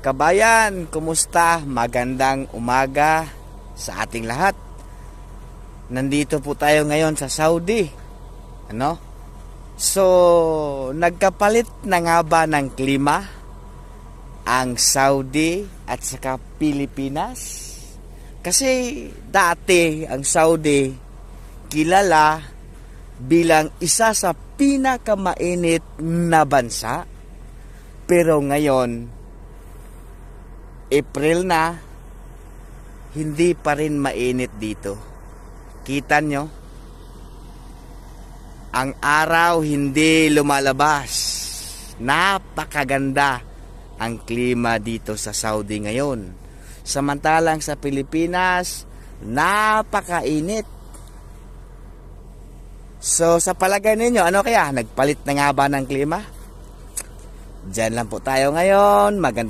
Kabayan, kumusta? Magandang umaga sa ating lahat. Nandito po tayo ngayon sa Saudi. Ano? So, nagkapalit na nga ba ng klima ang Saudi at saka Pilipinas? Kasi dati ang Saudi kilala bilang isa sa pinakamainit na bansa. Pero ngayon, April na, hindi pa rin mainit dito. Kita nyo? Ang araw hindi lumalabas. Napakaganda ang klima dito sa Saudi ngayon. Samantalang sa Pilipinas, napakainit. So sa palagay ninyo, ano kaya? Nagpalit na nga ba ng klima? Diyan lang po tayo ngayon. Maganda